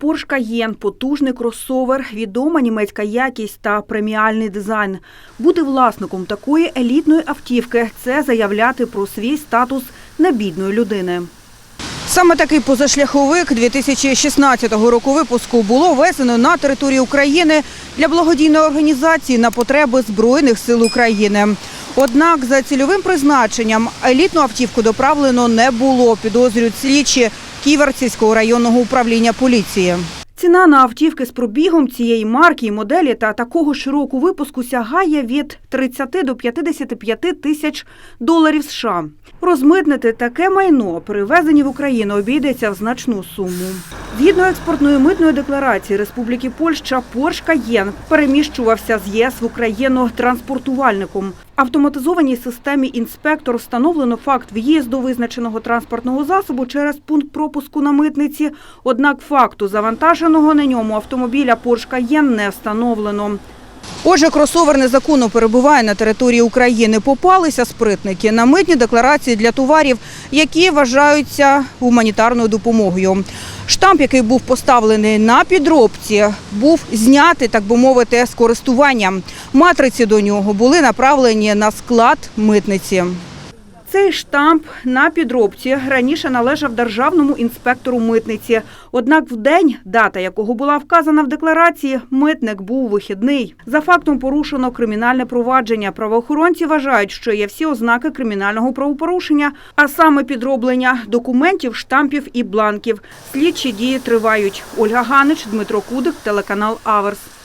Porsche Cayenne – потужний кросовер, відома німецька якість та преміальний дизайн. Бути власником такої елітної автівки – це заявляти про свій статус небідної людини. Саме такий позашляховик 2016 року випуску було везено на територію України для благодійної організації на потреби Збройних сил України. Однак за цільовим призначенням елітну автівку доправлено не було, підозрюють слідчі Ківерцівського районного управління поліції. Ціна на автівки з пробігом цієї марки і моделі та такого ж випуску сягає від 30 до 55 тисяч доларів США. Розмитнити таке майно при ввезенні в Україну обійдеться в значну суму. Згідно експортної митної декларації Республіки Польща, Порш Каєн переміщувався з ЄС в Україну транспортувальником. Автоматизованій системі інспектор встановлено факт в'їзду визначеного транспортного засобу через пункт пропуску на митниці. Однак факту завантаженого на ньому автомобіля Порш Каєн не встановлено. Отже, кросовер незаконно перебуває на території України. Попалися спритники на митні декларації для товарів, які вважаються гуманітарною допомогою. Штамп, який був поставлений на підробці, був знятий, так би мовити, з користування. Матриці до нього були направлені на склад митниці. Цей штамп на підробці раніше належав державному інспектору митниці. Однак в день, дата якого була вказана в декларації, митник був вихідний. За фактом порушено кримінальне провадження. Правоохоронці вважають, що є всі ознаки кримінального правопорушення, а саме підроблення документів, штампів і бланків. Слідчі дії тривають. Ольга Ганич, Дмитро Кудик, телеканал Аверс.